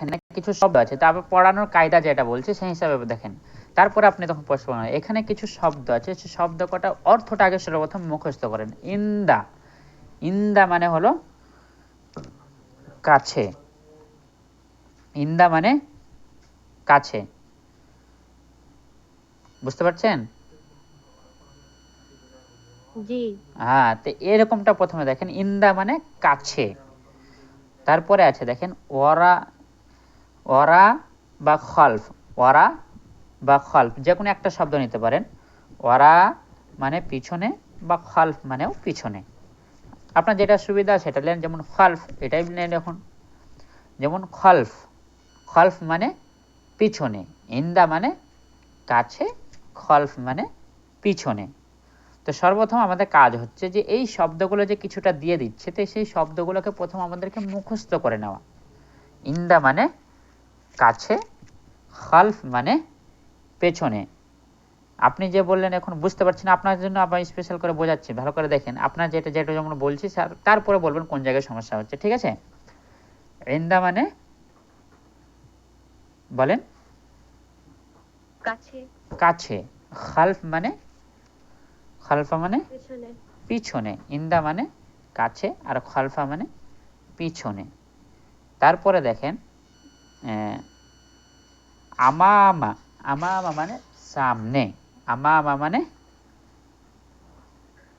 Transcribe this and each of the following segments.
এখানে কিছু শব্দ আছে। তারপর পড়ানোর কায়দা যেটা বলছে সেই হিসাবে দেখেন। তারপরে আপনি তখন প্রশ্ন করেন এখানে কিছু শব্দ আছে সে শব্দ কটা অর্থটা আগে সর্বপ্রথম মুখস্থ করেন। ইন্দা। ইন্দা মানে হলো কাছে। ইন্দা মানে কাছে। বুঝতে পারছেন? জি। হ্যাঁ তো এরকমটা প্রথমে দেখেন। ইন্দা মানে কাছে। তারপরে আছে দেখেন ওরা ওরা বা খলফ ওরা বা খলফ যে কোনো একটা শব্দ নিতে পারেন। ওরা মানে পিছনে বা খলফ মানেও পিছনে। আপনার যেটা সুবিধা সেটা নেন যেমন খলফ, এটাই নেন এখন। যেমন খলফ খলফ মানে পিছনে, ইন্দা মানে কাছে, খলফ মানে পিছনে। তো সর্বপ্রথম আমাদের কাজ হচ্ছে যে এই শব্দগুলো যে কিছুটা দিয়ে দিচ্ছে, তো সেই শব্দগুলোকে প্রথম আমাদেরকে মুখস্থ করে নেওয়া। ইন্দা মানে কাছে খালফ মানে পেছনে। আপনি যে বললেন এখন বুঝতে পারছেন আপনার জন্য আবার স্পেশাল করে বোঝাচ্ছি। ভালো করে দেখেন আপনার যেটা যেটা যেমন বলছি স্যার তারপরে বলবেন কোন জায়গায় সমস্যা হচ্ছে ঠিক আছে? ইন্দা মানে? বলেন। কাছে। কাছে। খালফ মানে? খালফা মানে? পেছনে। ইন্দা মানে? কাছে। আর খালফা মানে? পিছনে। তারপরে দেখেন আমামা আমামা মানে সামনে আমামা মানে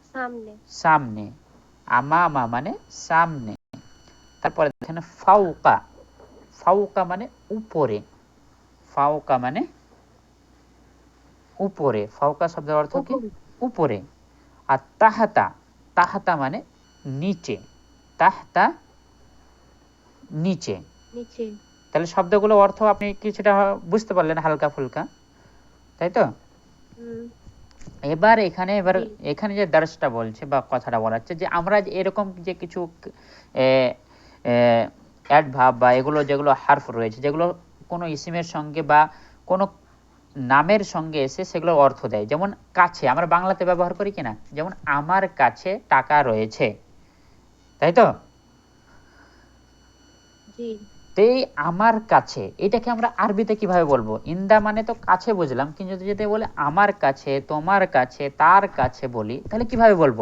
সামনে। সামনে আমামা মানে সামনে। তারপরে দেখেন ফাউকা ফাউকা মানে উপরে ফাউকা মানে উপরে ফাউকা শব্দের অর্থ কি? উপরে। আর তাহাতা তাহাতা মানে নিচে তাহতা নিচে। নিচে। তাহলে শব্দগুলো অর্থ আপনি কিছুটা বুঝতে পারলেন হালকা ফুলকা তাই তো? এবার এখানে এবার এখানে যে দার্সটা বলছে বা কথাটা বলাচ্ছে যে আমরা এরকম যে কিছু অ্যাডভাব বা এগুলো যেগুলো হার্ফ রয়েছে যেগুলো কোনো ইসিমের সঙ্গে বা কোনো নামের সঙ্গে এসে সেগুলোর অর্থ দেয়। যেমন কাছে আমরা বাংলাতে ব্যবহার করি কিনা? যেমন আমার কাছে টাকা রয়েছে তাই তো? জি। তো আমার কাছে, এটাকে আমরা আরবিতে কীভাবে বলব? ইন্দা মানে তো কাছে বুঝলাম, কিন্তু যদি যদি বলে আমার কাছে, তোমার কাছে, তার কাছে বলি, তাহলে কীভাবে বলব?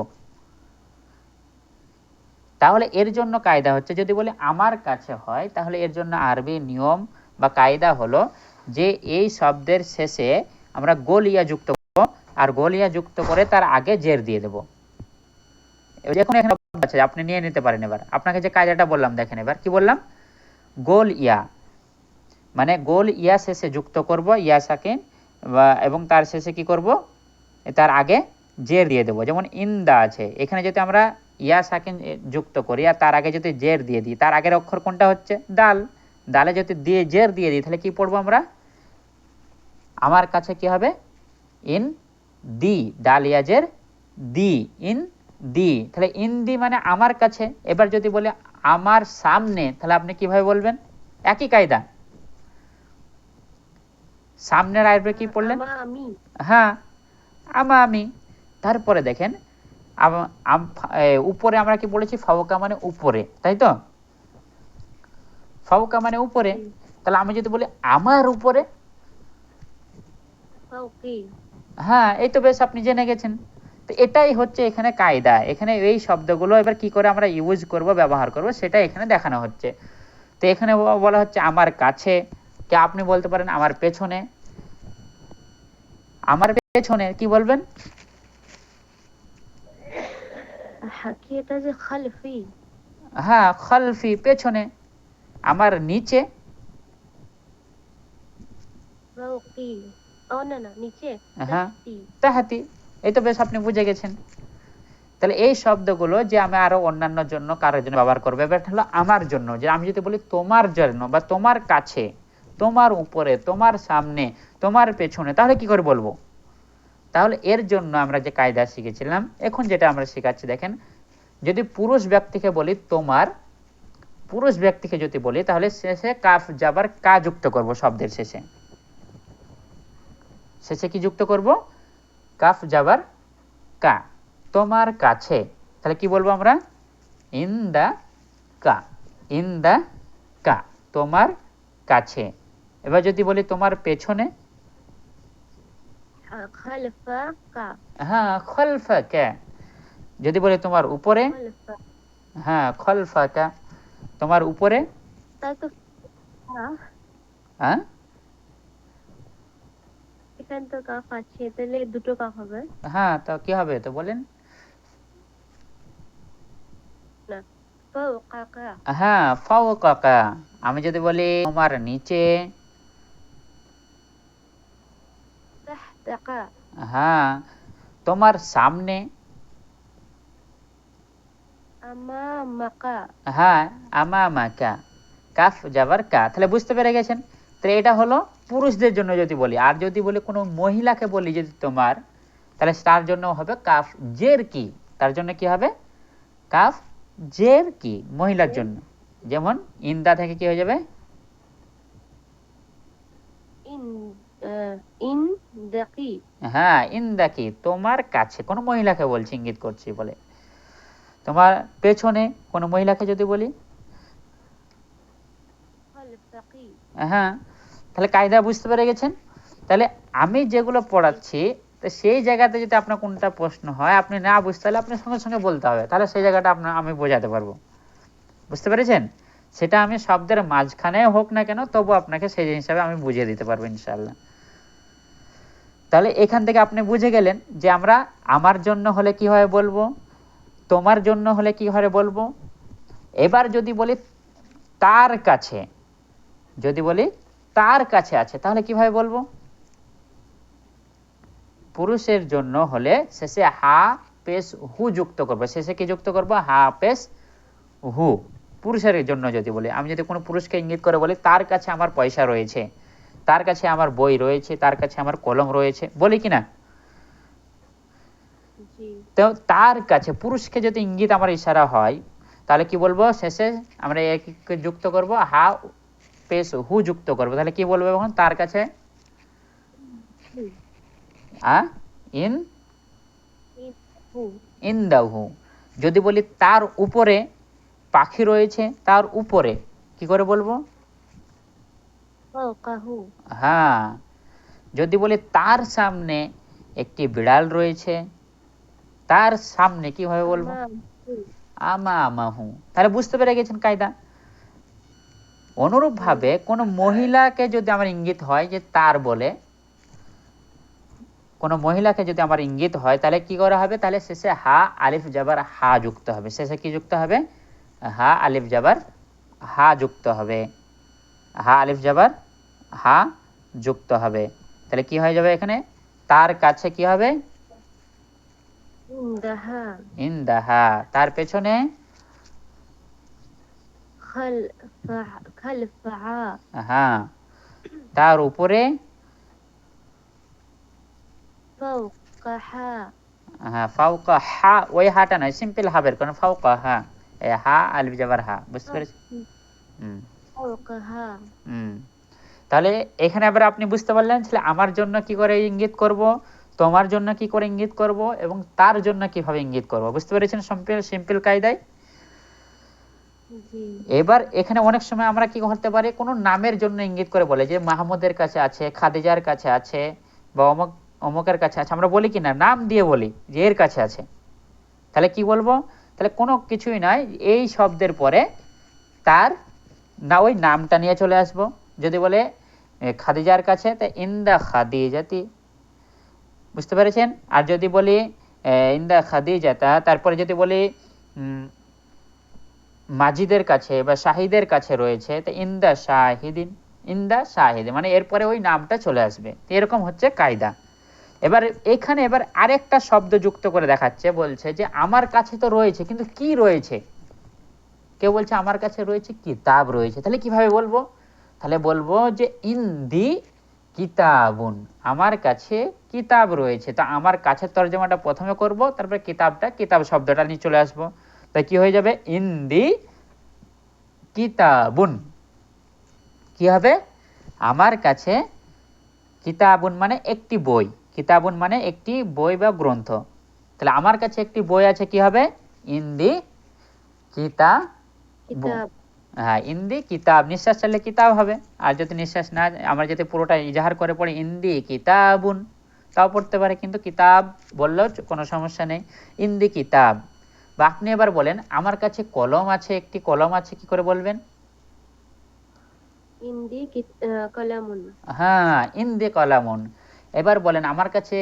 তাহলে এর জন্য কায়দা হচ্ছে, যদি বলে আমার কাছে হয়, তাহলে এর জন্য আরবি নিয়ম বা কায়দা হলো যে এই শব্দের শেষে আমরা গোলিয়া যুক্ত করব, আর গোলিয়া যুক্ত করে তার আগে জের দিয়ে দেবো। এখানে আছে, আপনি নিয়ে নিতে পারেন এবার। আপনাকে যে কায়দাটা বললাম, দেখেন এবার, কি বললাম? গোল ইয়া। মানে গোল ইয়া শেষে যুক্ত করব, ইয়া সাকিন এবং তার শেষে কি করব? তার আগে জের দিয়ে দেবো। যেমন ইন্দা আছে, এখানে যদি আমরা ইয়া সাকিন যুক্ত করি, আর তার আগে যদি জের দিয়ে দিই, তার আগের অক্ষর কোনটা হচ্ছে? দাল। দালে যদি দিয়ে জের দিয়ে দিই, তাহলে কি পড়ব আমরা? আমার কাছে কি হবে? ইন দি। ডাল ইয়াজের দি। In the. তাহলে ইন দি মানে আমার কাছে। এবার যদি বলে আমার সামনে তাহলে আপনি কীভাবে বলবেন? একই কায়দা। সামনের আইবে কি পড়লেন? আমা আমি হ্যাঁ আমা আমি তারপরে দেখেন উপরে আমরা কি বলেছি? ফাউকা মানে উপরে তাই তো? ফাউকা মানে উপরে। তাহলে আমি যদি বলি আমার উপরে? হ্যাঁ এই তো বেশ আপনি জেনে গেছেন। তো এটাই হচ্ছে এখানে কায়দা। এখানে এই শব্দগুলো এবার কি করে আমরা ইউজ করব ব্যবহার করব সেটা এখানে দেখানো হচ্ছে। তো এখানে বলা হচ্ছে আমার কাছে কে আপনি বলতে পারেন আমার পেছনে। আমার পেছনে কি বলবেন? হ্যাঁ, খালফি পেছনে। আমার নিচে। হ্যাঁ। তাহতি। এই তো বেশ আপনি বুঝে গেছেন। তাহলে এই শব্দগুলো যে আমি আরও অন্যান্য জন্য কারোর জন্য ব্যবহার করব এবার হলো আমার জন্য। যে আমি যদি বলি তোমার জন্য বা তোমার কাছে, তোমার উপরে, তোমার সামনে, তোমার পেছনে, তাহলে কি করে বলব? তাহলে এর জন্য আমরা যে কায়দা শিখেছিলাম, এখন যেটা আমরা শেখাচ্ছি, দেখেন, যদি পুরুষ ব্যক্তিকে বলি তোমার, পুরুষ ব্যক্তিকে যদি বলি, তাহলে শেষে কাফ যাবার কা যুক্ত করব শব্দের শেষে। শেষে কি যুক্ত করব? কাফ যাবার কা তোমার কাছে। তাহলে কি বলব আমরা? ইন দা কা ইন দা কা তোমার কাছে। এবার যদি বলি তোমার পেছনে হ্যাঁ, যদি বলি তোমার উপরে হ্যাঁ খলফা কা তোমার উপরে। হ্যাঁ। স্যার কাফ আছে তাহলে দুটো কাফ হবে। হ্যাঁ তো কি হবে তো বলেন? হ্যাঁ ফাওকাকা। আমি যদি বলি আমার নিচে হ্যাঁ তোমার সামনে হ্যাঁ আমা মাকা কাফ যাবার কা। তাহলে বুঝতে পেরে গেছেন? তাহলে এটা হলো পুরুষদের জন্য যদি বলি আর যদি বলি কোনো মহিলাকে বলি যদি তোমার তাহলে তার জন্য হবে কাফ জের কি? তার জন্য কি হবে? কাফ জের কি? মহিলার জন্য। যেমন ইন্দা থেকে কি হয়ে যাবে? হ্যাঁ তোমার কাছে। কোনো মহিলাকে বলছি ইঙ্গিত করছি বলে। তোমার পেছনে কোনো মহিলাকে যদি বলি? হ্যাঁ। তাহলে কায়দা বুঝতে পেরে গেছেন? তাহলে আমি যেগুলো পড়াচ্ছি, তো সেই জায়গাতে যদি আপনার কোনটা প্রশ্ন হয়, আপনি না বুঝতে হলে আপনি সঙ্গে সঙ্গে বলতে হবে। তাহলে সেই জায়গাটা আপনার আমি বোঝাতে পারব। বুঝতে পেরেছেন? সেটা আমি শব্দের মাঝখানে হোক না কেন, তবু আপনাকে সেই হিসাবে আমি বুঝিয়ে দিতে পারব ইনশাল্লাহ তাহলে এখান থেকে আপনি বুঝে গেলেন যে আমরা আমার জন্য হলে কীভাবে বলব? তোমার জন্য হলে কীভাবে বলব? এবার যদি বলি তার কাছে, যদি বলি তার কাছে আছে? তাহলে কীভাবে বলব? পুরুষের জন্য হলে শেষে হা পেশ হু যুক্ত করব। শেষে কি যুক্ত করব? হা পেশ হু। পুরুষের জন্য যদি বলি আমি যদি কোনো পুরুষকে ইঙ্গিত করে বলি তার কাছে আমার পয়সা রয়েছে তার কাছে আমার বই রয়েছে তার কাছে আমার কলম রয়েছে বলি কি না? তো তার কাছে পুরুষকে যদি ইঙ্গিত আমার ইশারা হয় তাহলে কি বলব? শেষে আমরা এককে যুক্ত করব হা স্পেস হু যুক্ত করব। তাহলে কি বলব এখন তার কাছে? আ? ইন? ইন দ্য হু। যদি বলি তার উপরে পাখি রয়েছে তার উপরে কি করে বলব? হ্যাঁ। যদি বলি তার সামনে একটি বিড়াল রয়েছে তার সামনে কীভাবে বলব? আমা আমা হু। তাহলে বুঝতে পেরে গেছেন কায়দা? অনুরূপভাবে কোনো মহিলাকে যদি আমার ইঙ্গিত হয় যে তার বলে কোনো মহিলাকে যদি আমার ইঙ্গিত হয় তাহলে কি করা হবে? তাহলে শেষে হা আলিফ জাবার হা যুক্ত হবে। শেষে কি যুক্ত হবে? হা আলিফ জাবার হা যুক্ত হবে। হা আলিফ জাবার হা যুক্ত হবে। তাহলে কি হয়ে যাবে এখানে? তার কাছে কি হবে? ইন দা হা তার পেছনে হ্যাঁ তার উপরে? তাহলে এখানে আবার আপনি বুঝতে পারলেন আমার জন্য কি করে ইঙ্গিত করব? তোমার জন্য কি করে ইঙ্গিত করব? এবং তার জন্য কীভাবে ইঙ্গিত করব? বুঝতে পেরেছেন সিম্পল কায়দায়? এবার এখানে অনেক সময় আমরা কি করতে পারি? কোনো নামের জন্য ইঙ্গিত করে বলে, যে মাহমুদের কাছে আছে, খাদিজার কাছে আছে, বা অমুক, অমুকের কাছে আছে। আমরা বলি কি না নাম দিয়ে বলি, যে এর কাছে আছে। তাহলে কি বলব? তাহলে কোনো কিছুই নয়, এই শব্দের পরে তার না, ওই নামটা নিয়ে চলে আসব। যদি বলে খাদিজার কাছে, তা ইন্দা খাদিজাতি। বুঝতে পেরেছেন? আর যদি বলি ইন্দা খাদিজাতা, তারপরে যদি বলি মাজিদের কাছে বা শাহিদের কাছে রয়েছে, তো ইন্দা শাহিদিন ইন্দা শাহিদিন মানে এরপরে ওই নামটা চলে আসবে। এরকম হচ্ছে কায়দা। এবার এখানে এবার আরেকটা শব্দ যুক্ত করে দেখাচ্ছে, বলছে যে, আমার কাছে তো রয়েছে, কিন্তু কি রয়েছে? কেউ বলছে, আমার কাছে রয়েছে কিতাব রয়েছে। তাহলে কীভাবে বলব? তাহলে বলব যে, ইন্দি কিতাবুন, আমার কাছে কিতাব রয়েছে। তো আমার কাছে তর্জমাটা প্রথমে করব, তারপরে কিতাবটা, কিতাব শব্দটা নিয়ে চলে আসব। তাই কি হয়ে যাবে? ইন্দি কিতাবুন। কি হবে? আমার কাছে কিতাবুন মানে একটি বই। কিতাবুন মানে একটি বই বা গ্রন্থ। তাহলে আমার কাছে একটি বই আছে কি হবে? ইন্দি কিতা হ্যাঁ ইন্দি কিতাব। নিঃশ্বাস চাললে কিতাব হবে। আর যদি নিঃশ্বাস না আমরা যদি পুরোটা ইজাহার করে পড়ি ইন্দি কিতাবুন। তাও পড়তে পারে কিন্তু কিতাব বললেও কোনো সমস্যা নেই। ইন্দি কিতাব। বা আপনি এবার বলেন আমার কাছে কলম আছে একটি কলম আছে কি করে বলবেন? ইন্দি কলামুন। হ্যাঁ ইন্দি কলামুন। এবার বলেন আমার কাছে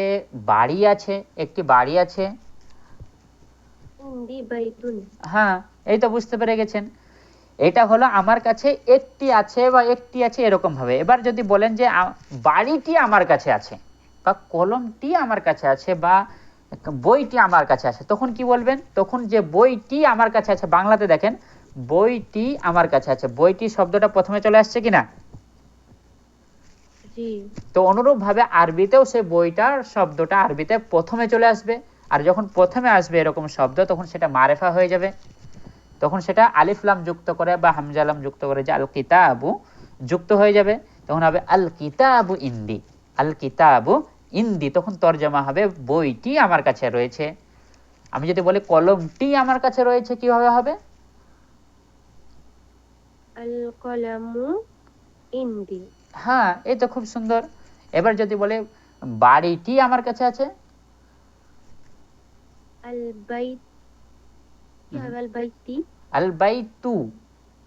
বাড়ি আছে একটি বাড়ি আছে? ইন্দি বাইতুন। হ্যাঁ এই তো বুঝতে পেরে গেছেন। এটা হলো আমার কাছে একটি আছে বা একটি আছে এরকম ভাবে। এবার যদি বলেন যে বাড়িটি আমার কাছে আছে বা কলমটি আমার কাছে আছে বা বইটি আমার কাছে আছে। তখন কি বলবেন? তখন যে বইটি আমার কাছে আছে বাংলাতে দেখেন বইটি আমার কাছে আছে। বইটি শব্দটা প্রথমে চলে আসছে কিনা? তো অনুরূপ ভাবে আরবিতেও সেই বইটার শব্দটা আরবিতে প্রথমে চলে আসবে আর যখন প্রথমে আসবে এরকম শব্দ তখন সেটা মারেফা হয়ে যাবে। তখন সেটা আলিফলাম যুক্ত করে বা হামজালাম যুক্ত করে যে আল কিতাবু যুক্ত হয়ে যাবে। তখন হবে আল কিতাবু ইন্দি। আল কিতাবু ইন্দি তখন তর্জমা হবে বইটি আমার কাছে রয়েছে। আমি যদি বলি কলমটি আমার কাছে রয়েছে কীভাবে হবে? ইন্দি। হ্যাঁ এই তো খুব সুন্দর। এবার যদি বলে বাড়িটি আমার কাছে আছে?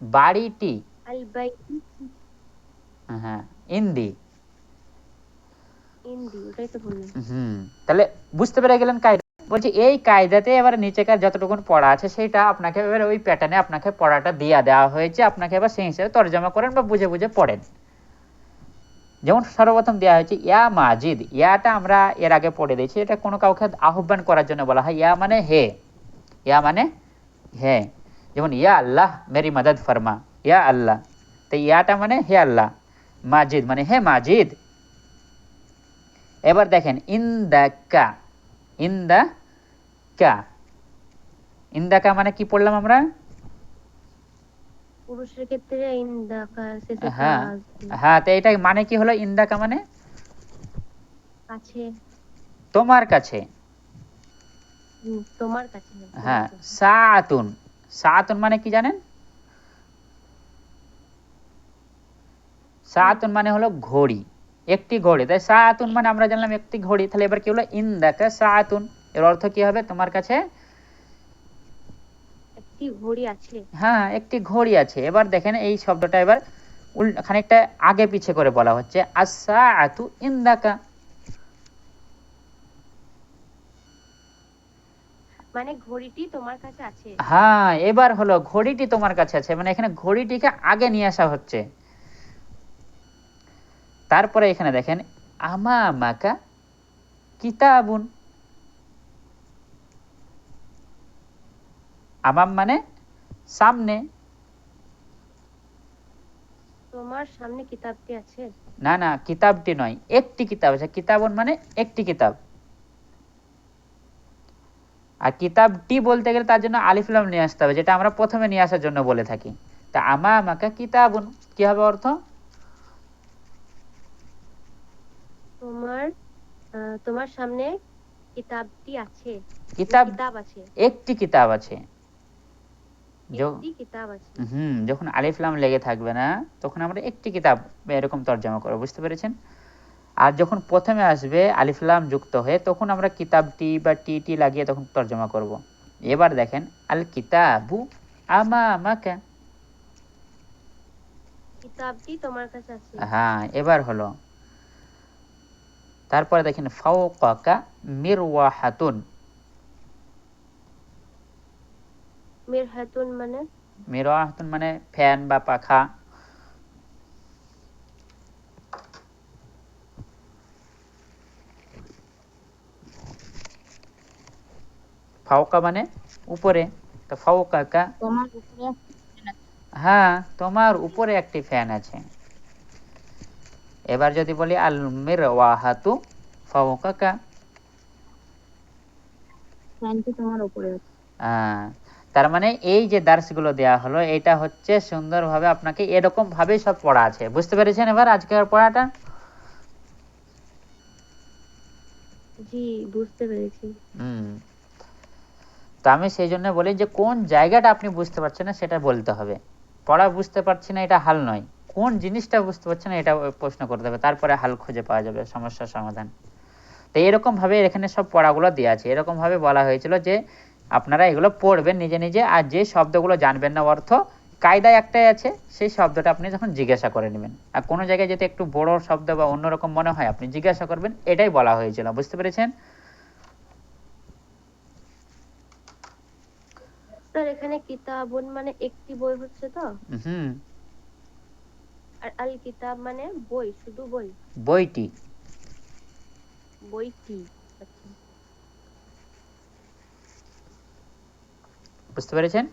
বাড়িটি। হ্যাঁ ইন্দি ইন্দি ওটাই তো বললাম তাহলে বুঝতে পেরে গেলেন কায়দা। বলছি, এই কায়দাতে এবার নিচেকার যতটুকুন পড়া আছে সেইটা আপনাকে এবার ওই প্যাটার্নে আপনাকে পড়াটা দিয়া দেওয়া হয়েছে। আপনাকে এবার সেই হিসেবে তর্জমা করেন বা বুঝে বুঝে পড়েন। যেমন সর্বপ্রথম দেওয়া হয়েছে, ইয়া মাজিদ। ইয়াটা আমরা এর আগে পড়ে দিয়েছি। এটা কোনো কাউকে আহ্বান করার জন্য বলা হয়। ইয়া মানে হে। ইয়া মানে হে। যেমন, ইয়া আল্লাহ, মেরি মদদ ফরমা। ইয়া আল্লাহ। তো ইয়াটা মানে হে আল্লাহ। মাজিদ মানে হে মাজিদ। এবার দেখেন ইন দ্য কা ইন দ্য কা ইন দ্য কা মানে কি পড়লাম আমরা? পুরুষের ক্ষেত্রে কা হ্যাঁ হ্যাঁ তো এটা মানে কি হলো ইন দ্য কা মানে? আছে তোমার কাছে। তোমার কাছে। হ্যাঁ সাতুন। সাতুন মানে কি জানেন? সাতুন মানে হলো ঘড়ি। একটি ঘড়ি। তাই সাতুন মানে আমরা জানলাম একটি ঘড়ি। তাহলে এবার কি হলো? ইন দেখা সাতুন এর অর্থ কি হবে? তোমার কাছে ঘড়ি আছে। হ্যাঁ একটি ঘড়ি আছে। এবার দেখেন এই শব্দটা এবার খানিকটা আগে পিছে করে বলা হচ্ছে। আসা আতু ইন্দাকা। মানে ঘড়িটি তোমার কাছে আছে। হ্যাঁ এবার হলো ঘড়িটি তোমার কাছে আছে। মানে এখানে ঘড়িটিকে আগে নিয়ে আসা হচ্ছে। তারপরে এখানে দেখেন আমা মাকা কিতাবুন। আমাম মানে সামনে। তোমার সামনে কিতাবটি আছে? না না কিতাবটি নয় একটি কিতাব আছে। কিতাবুন মানে একটি কিতাব। আর কিতাবটি বলতে গেলে তার জন্য আলিফলাম নিয়ে আসতে হবে যেটা আমরা প্রথমে নিয়ে আসার জন্য বলে থাকি। তা আমা আমাকে কিতাবুন কি হবে অর্থ? তোমার তোমার সামনে কিতাবটি আছে। কিতাব কিতাব আছে। একটি কিতাব আছে। হুম যখন আলিফলাম লেগে থাকবে না তখন আমরা একটি কিতাব এরকম তর্জমা করব বুঝতে পেরেছেন? আর যখন প্রথমে আসবে আলিফলাম যুক্ত হয়ে তখন আমরা কিতাবটি বা টি টি লাগিয়ে তখন তর্জমা করব। এবার দেখেন আল কিতাবু আমা আমাকা কিতাবটি তোমার কাছে আছে। হ্যাঁ এবার হলো। তারপরে দেখেন ফাওকাকা মিরওয়াহাতুন। মিরহাতুন মানে? মিরওয়াহাতুন মানে ফ্যান বা পাখা। ফাওকা মানে উপরে। তো ফাওকাকা তোমার উপরে হ্যাঁ তোমার উপরে একটি ফ্যান আছে। এবার যদি বলি আল মিরওয়াহাতু ফাওকাকা ফ্যানটি তোমার উপরে হ্যাঁ তার মানে এই যে দার্সগুলো দেয়া হলো এটা হচ্ছে সুন্দরভাবে আপনাকে এরকম ভাবেই সব পড়া আছে। বুঝতে পেরেছেন এবার আজকের পড়াটা? জি বুঝতে পেরেছি। হুম তো আমি সেই জন্য বলি যে কোন জায়গাটা আপনি বুঝতে পারছেন না সেটা বলতে হবে। পড়া বুঝতে পারছি না এটা হাল নয়। কোন জিনিসটা বুঝতে পারছি না এটা প্রশ্ন করতে হবে তারপরে হাল খুঁজে পাওয়া যাবে সমস্যার সমাধান। তো এরকম ভাবে এখানে সব পড়াগুলো দেওয়া আছে। এরকম ভাবে বলা হয়েছিল যে আপনারা এগুলো পড়বেন নিজে নিজে আর যে শব্দগুলো জানবেন না অর্থ কায়দা একটাই আছে সেই শব্দটা আপনি যখন জিজ্ঞাসা করে নেবেন। আর কোনো জায়গায় যদি একটু বড় শব্দ বা অন্যরকম মনে হয় আপনি জিজ্ঞাসা করবেন এটাই বলা হয়েছিল। বুঝতে পেরেছেন? স্যার এখানে কিতাবুন মানে একটি বই হচ্ছে তো? হুম। আর আল কিতাব মানে বই শুধু বই? বইটি। বইটি আচ্ছা। বুঝতে পেরেছেন?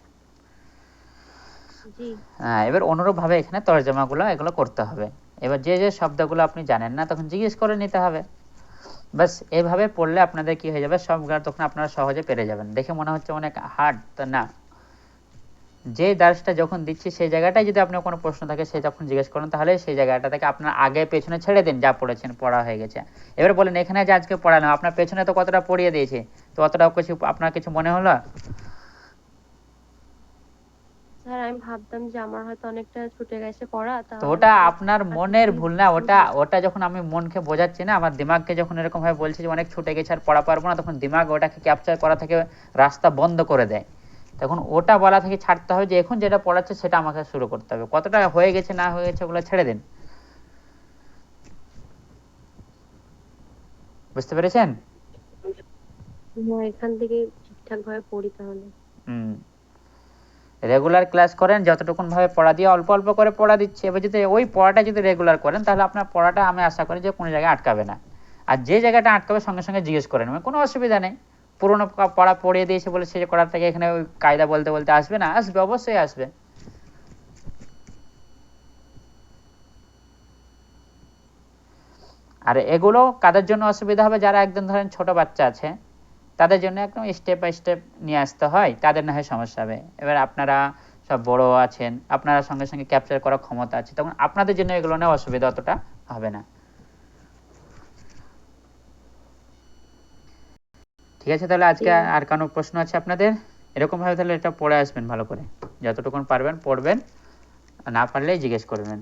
হ্যাঁ এবার অনুরূপভাবে এখানে তর্জমাগুলো এগুলো করতে হবে। এবার যে যে শব্দগুলো আপনি জানেন না তখন জিজ্ঞেস করে নিতে হবে। বাস এইভাবে পড়লে আপনাদের কি হয়ে যাবে? সবগুলো তখন আপনারা সহজে পেরে যাবেন। দেখে মনে হচ্ছে অনেক হার্ড তো না। যে দার্সটা যখন দিচ্ছি সেই জায়গাটায় যদি আপনার কোনো প্রশ্ন থাকে সে যখন জিজ্ঞেস করেন তাহলে সেই জায়গাটা থেকে আপনার আগে পেছনে ছেড়ে দিন যা পড়েছেন পড়া হয়ে গেছে। এবার বলেন এখানে যে আজকে পড়ালাম আপনার পেছনে তো কতটা পড়িয়ে দিয়েছে? তো অতটা কিছু আপনার কিছু মনে হলো? স্যার আমি ভাবতাম যে আমার হয়তো অনেকটা ছুটে গেছে পড়া তো ওটা আপনার মনের ভুল না ওটা ওটা যখন আমি মনকে বোঝাচ্ছি না আমার দিমাগকে যখন এরকম ভাবে বলছি যে অনেক ছুটে গেছে আর পড়া পারব না তখন দিমাগ ওটাকে ক্যাপচার করা থেকে রাস্তা বন্ধ করে দেয়। তখন ওটা বলা থেকে ছাড়তে হবে যে এখন যেটা পড়াচ্ছে সেটা আমাকে শুরু করতে হবে। কতটা হয়ে গেছে না হয়ে গেছে ওগুলো ছেড়ে দিন। বুঝতে পেরেছেন? এখান থেকে ঠিকঠাক ভাবে পড়ি তাহলে। হুম। রেগুলার ক্লাস করেন যতটুকুন ভাবে পড়া দিয়ে অল্প অল্প করে পড়া দিচ্ছে। এবার যদি ওই পড়াটা যদি রেগুলার করেন তাহলে আপনার পড়াটা আমি আশা করি যে কোনো জায়গায় আটকাবে না। আর যে জায়গাটা আটকাবে সঙ্গে সঙ্গে জিজ্ঞেস করে নেবেন কোনো অসুবিধা নেই। পুরোনো পড়া পড়িয়ে দিয়েছে বলে সে করার থেকে এখানে ওই কায়দা বলতে বলতে আসবে না? আসবে, অবশ্যই আসবে। আর এগুলো কাদের জন্য অসুবিধা হবে? যারা একদম ধরেন ছোট বাচ্চা আছে, তাদের জন্য একদম স্টেপ বাই স্টেপ নিয়ে আসতে হয়। তাদের না হয় সমস্যা হবে। এবার আপনারা সব বড় আছেন, আপনারা সঙ্গে সঙ্গে ক্যাপচার করার ক্ষমতা আছে, তখন আপনাদের জন্য এগুলো নিয়ে অসুবিধা অতটা হবে না। ঠিক আছে তাহলে আজকে আর কোনো প্রশ্ন আছে আপনাদের? এরকম ভাবে তাহলে এটা পড়ে আসবেন ভালো করে। যতটুকুন পারবেন পড়বেন। না পারলে জিজ্ঞেস করবেন।